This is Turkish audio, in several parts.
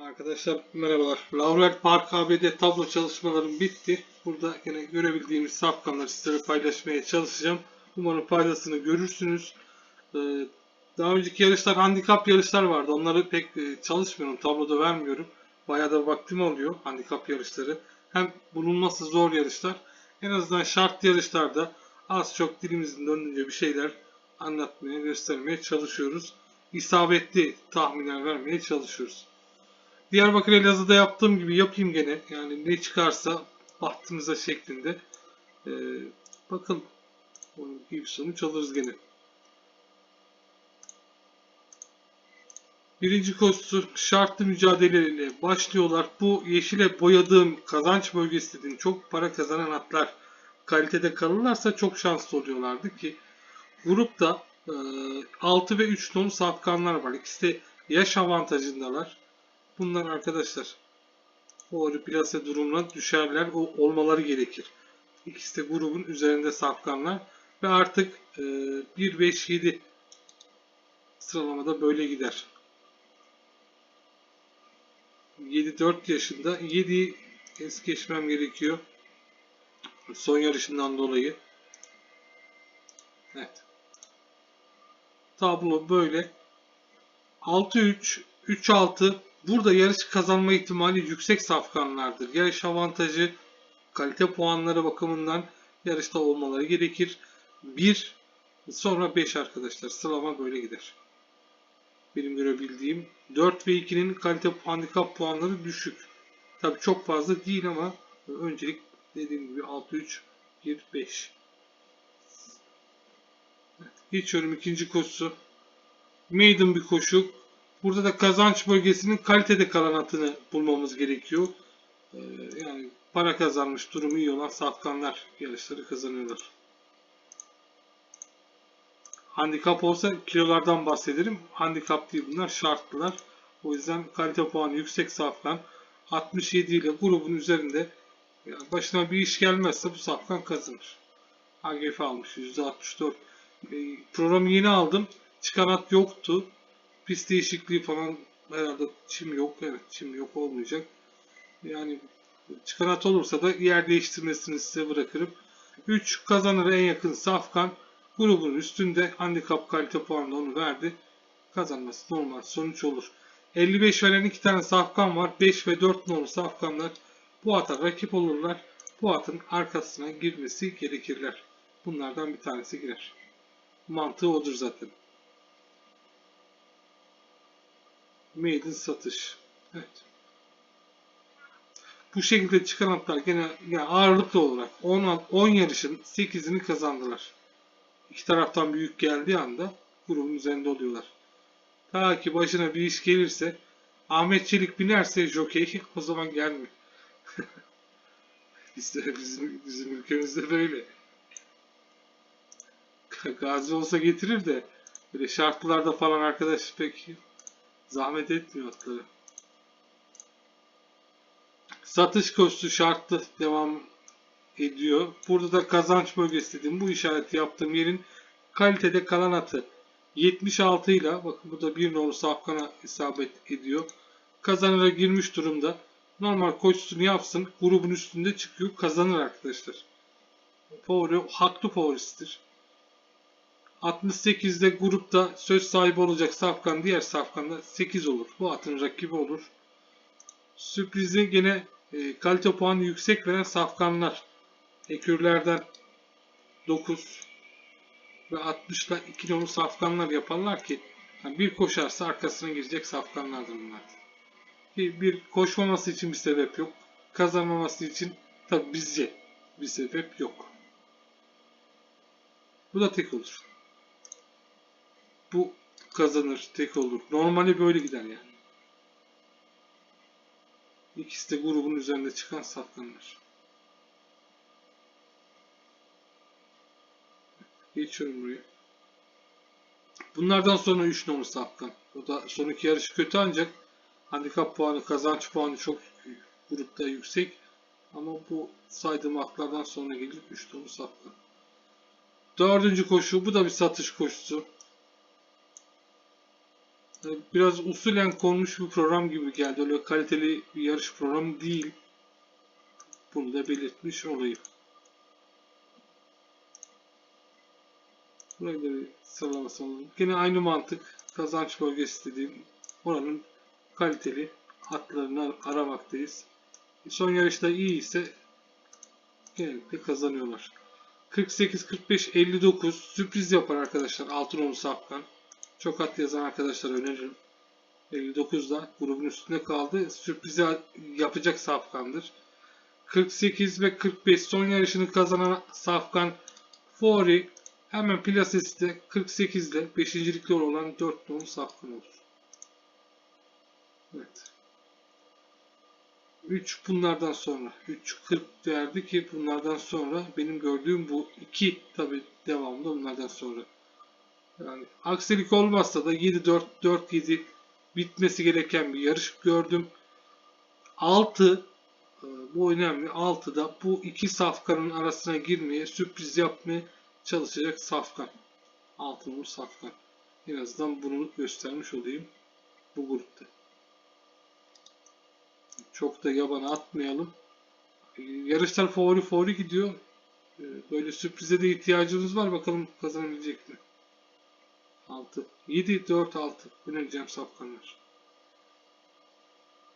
Arkadaşlar merhabalar. Laurel Park ABD tablo çalışmalarım bitti. Burada yine görebildiğimiz safkanları sizlere paylaşmaya çalışacağım. Umarım faydasını görürsünüz. Ee, daha önceki yarışlar handikap yarışlar vardı. Onları pek e, çalışmıyorum. Tabloda vermiyorum. Bayağı da vaktim oluyor handikap yarışları. Hem bulunması zor yarışlar. En azından şart yarışlarda az çok dilimizin döndüğünce bir şeyler anlatmaya, göstermeye çalışıyoruz. İsabetli tahminler vermeye çalışıyoruz. Diyarbakır Elazığ'da yaptığım gibi yapayım gene. Yani ne çıkarsa bahtımıza şeklinde. Ee, bakın iyi bir sonuç alırız gene. Birinci koşusu şartlı mücadeleyle başlıyorlar. Bu yeşile boyadığım kazanç bölgesi dediğim çok para kazanan atlar kalitede kalırlarsa çok şanslı oluyorlardı ki grupta e, 6 ve 3 ton safkanlar var. İkisi de yaş avantajındalar. Bunlar arkadaşlar favori plase durumuna düşerler. O olmaları gerekir. İkisi de grubun üzerinde safkanlar. Ve artık e, 1-5-7 sıralamada böyle gider. 7-4 yaşında. 7'yi es geçmem gerekiyor. Son yarışından dolayı. Evet. Tablo böyle. 6-3, 3-6 Burada yarış kazanma ihtimali yüksek safkanlardır. Yarış avantajı kalite puanları bakımından yarışta olmaları gerekir. 1 sonra 5 arkadaşlar. Sıralama böyle gider. Benim görebildiğim 4 ve 2'nin kalite handikap puanları düşük. Tabi çok fazla değil ama öncelik dediğim gibi 6 3 1 5. Evet, geçiyorum ikinci koşusu. Maiden bir koşu. Burada da kazanç bölgesinin kalitede kalan atını bulmamız gerekiyor. Ee, yani para kazanmış durumu iyi olan safkanlar yarışları kazanıyorlar. Handikap olsa kilolardan bahsederim. Handikap değil bunlar şartlılar. O yüzden kalite puanı yüksek safkan 67 ile grubun üzerinde yani başına bir iş gelmezse bu safkan kazanır. AGF almış %64. Ee, programı yeni aldım. Çıkan at yoktu. Pist değişikliği falan herhalde çim yok. Evet çim yok olmayacak. Yani çıkan at olursa da yer değiştirmesini size bırakırım. 3 kazanır en yakın Safkan. Grubun üstünde handikap kalite puanı onu verdi. Kazanması normal sonuç olur. 55 veren 2 tane Safkan var. 5 ve 4 nolu Safkanlar bu ata rakip olurlar. Bu atın arkasına girmesi gerekirler. Bunlardan bir tanesi girer. Mantığı odur zaten. Maiden satış. Evet. Bu şekilde çıkan atlar gene yani ağırlıklı olarak 10, 10 yarışın 8'ini kazandılar. İki taraftan büyük geldiği anda grubun üzerinde oluyorlar. Ta ki başına bir iş gelirse Ahmet Çelik binerse jokey o zaman gelmiyor. işte bizim, bizim ülkemizde böyle. Gazi olsa getirir de böyle şartlarda falan arkadaş pek Zahmet etmiyor atları. Satış koşusu şartlı devam ediyor. Burada da kazanç bölgesi dedim. Bu işareti yaptığım yerin kalitede kalan atı 76 ile bakın bu da bir nolu safkana isabet ediyor. Kazanıra girmiş durumda. Normal koşusunu yapsın. Grubun üstünde çıkıyor. Kazanır arkadaşlar. Favori, haklı favorisidir. 68'de grupta söz sahibi olacak Safkan diğer Safkan'da 8 olur. Bu atın rakibi olur. Sürprizi gene e, kalite puanı yüksek veren Safkanlar. Ekürlerden 9 ve 60 ile 2 nolu Safkanlar yaparlar ki yani bir koşarsa arkasına girecek Safkanlardır bunlar. Bir, bir koşmaması için bir sebep yok. Kazanmaması için tabi bizce bir sebep yok. Bu da tek olur bu kazanır, tek olur. Normali böyle gider yani. İkisi de grubun üzerinde çıkan safkanlar. Geçiyorum buraya. Bunlardan sonra 3 numara safkan. O da son iki yarışı kötü ancak handikap puanı, kazanç puanı çok grupta yüksek. Ama bu saydığım atlardan sonra gelir 3 numara safkan. Dördüncü koşu. Bu da bir satış koşusu. Biraz usulen konmuş bir program gibi geldi. Öyle kaliteli bir yarış programı değil. Bunu da belirtmiş olayım. Burayı da bir sıralama salalım. Yine aynı mantık. Kazanç bölgesi dediğim oranın kaliteli hatlarını aramaktayız. Son yarışta iyi ise genellikle kazanıyorlar. 48, 45, 59 sürpriz yapar arkadaşlar. Altın onu safkan. Çok at yazan arkadaşlar öneririm. 59'da grubun üstünde kaldı. Sürprizi yapacak safkandır. 48 ve 45 son yarışını kazanan safkan Fori hemen plasesi de 48 ile 5. olan 4 nolu safkan olur. Evet. 3 bunlardan sonra 3.40 verdi ki bunlardan sonra benim gördüğüm bu 2 tabi devamlı bunlardan sonra. Yani aksilik olmazsa da 7-4 4-7 bitmesi gereken bir yarış gördüm. 6 e, bu önemli. 6'da bu iki safkanın arasına girmeye, sürpriz yapmaya çalışacak safkan. 6 numaralı safkan. En azından bunu göstermiş olayım bu grupta. Çok da yabana atmayalım. Yarışlar favori favori gidiyor. E, böyle sürprize de ihtiyacımız var. Bakalım kazanabilecek mi? 6. 7, 4, 6. Önereceğim safkanlar.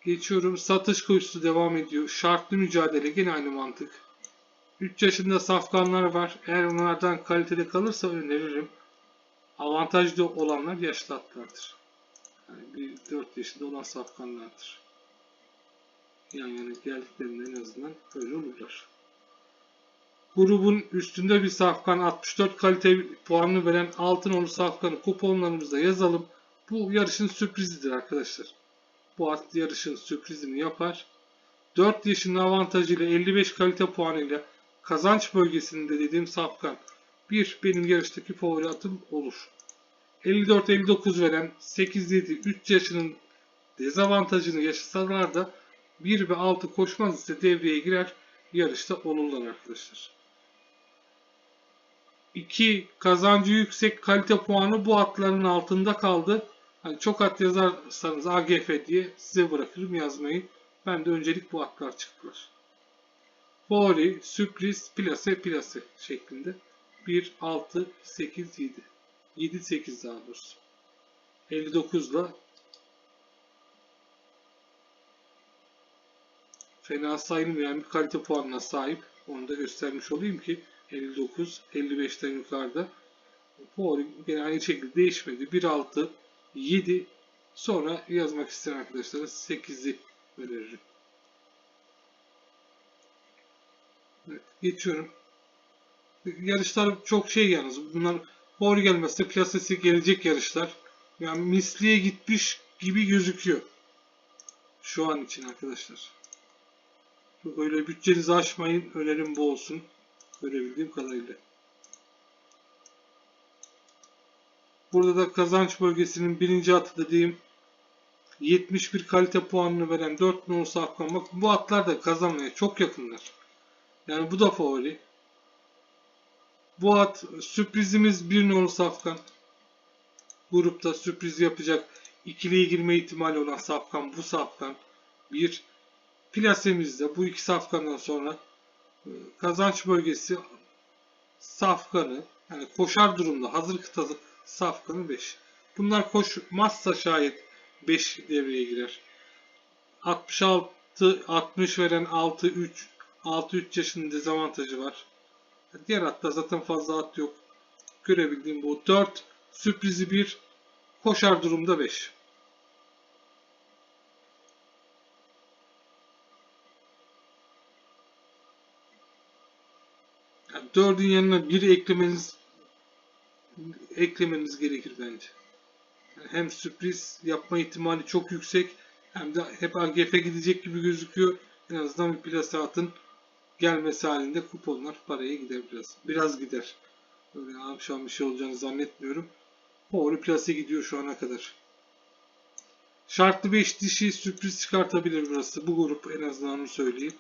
Geçiyorum. Satış koşusu devam ediyor. Şartlı mücadele. Yine aynı mantık. 3 yaşında safkanlar var. Eğer onlardan kaliteli kalırsa öneririm. Avantajlı olanlar yaşlı atlardır. Yani bir 4 yaşında olan safkanlardır. Yan yana geldiklerinde en azından öyle olurlar. Grubun üstünde bir safkan 64 kalite puanını veren Altınoluk safkanı kuponlarımızda yazalım. Bu yarışın sürprizidir arkadaşlar. Bu at yarışın sürprizini yapar. 4 yaşının avantajıyla 55 kalite puanıyla kazanç bölgesinde dediğim safkan bir benim yarıştaki favori atım olur. 54-59 veren 8-7 3 yaşının dezavantajını yaşasalar da 1 ve 6 koşmaz ise devreye girer yarışta olurlar arkadaşlar. 2 kazancı yüksek kalite puanı bu atların altında kaldı. Hani çok at yazarsanız AGF diye size bırakırım yazmayı. Ben de öncelik bu atlar çıktılar. Favori, sürpriz, plase, plase şeklinde. 1, 6, 8, 7. 7, 8 daha doğrusu. 59 ile fena sayılmayan bir kalite puanına sahip. Onu da göstermiş olayım ki 59, 55'ten yukarıda. Favori gene aynı şekilde değişmedi. 1, 6, 7 sonra yazmak isteyen arkadaşlara 8'i öneririm. Evet, geçiyorum. Yarışlar çok şey yalnız. Bunlar favori gelmezse plasesi gelecek yarışlar. Yani misliye gitmiş gibi gözüküyor. Şu an için arkadaşlar. Böyle bütçenizi aşmayın. Önerim bu olsun. Görebildiğim kadarıyla. Burada da kazanç bölgesinin birinci atı dediğim 71 kalite puanını veren 4 nolu safkan. Bak bu atlar da kazanmaya çok yakınlar. Yani bu da favori. Bu at sürprizimiz 1 nolu safkan. Grupta sürpriz yapacak ikiliye girme ihtimali olan safkan bu safkan. Bir plasemizde bu iki safkandan sonra kazanç bölgesi safkanı yani koşar durumda hazır kıtalı Safkan'ı 5. Bunlar koşmazsa şayet 5 devreye girer. 66 60 veren 6 3 6 3 yaşının dezavantajı var. Diğer hatta zaten fazla at yok. Görebildiğim bu 4 sürprizi 1 koşar durumda 5. 4'ün yanına 1 eklemeniz eklememiz gerekir bence. Yani hem sürpriz yapma ihtimali çok yüksek hem de hep AGF gidecek gibi gözüküyor. En azından bir plasatın gelmesi halinde kuponlar paraya gider biraz. Biraz gider. Öyle akşam bir şey olacağını zannetmiyorum. Favori plase gidiyor şu ana kadar. Şartlı 5 dişi sürpriz çıkartabilir burası. Bu grup en azından onu söyleyeyim.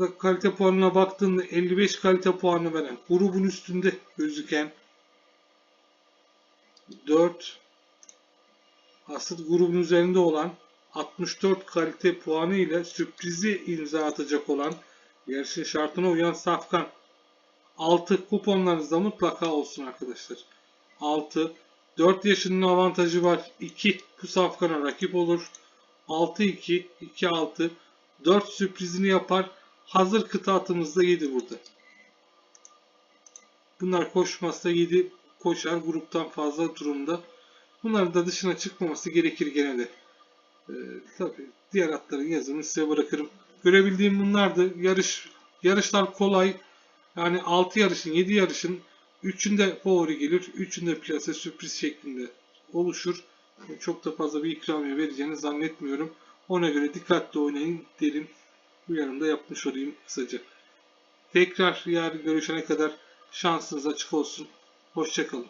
Burada da kalite puanına baktığında 55 kalite puanı veren grubun üstünde gözüken 4 asıl grubun üzerinde olan 64 kalite puanı ile sürprizi imza atacak olan yarışın şartına uyan Safkan 6 kuponlarınızda mutlaka olsun arkadaşlar. 6 4 yaşının avantajı var. 2 bu Safkan'a rakip olur. 6-2 2-6 4 sürprizini yapar. Hazır kıta atımızda 7 burada. Bunlar koşmazsa 7 koşar gruptan fazla durumda. Bunların da dışına çıkmaması gerekir gene de. Ee, tabii diğer atların yazımını size bırakırım. Görebildiğim bunlardı. Yarış yarışlar kolay. Yani 6 yarışın 7 yarışın 3'ünde favori gelir. 3'ünde plase sürpriz şeklinde oluşur. Çok da fazla bir ikramiye vereceğini zannetmiyorum. Ona göre dikkatli oynayın derim. Uyarımda yapmış olayım kısaca. Tekrar yarın görüşene kadar şansınız açık olsun. Hoşçakalın.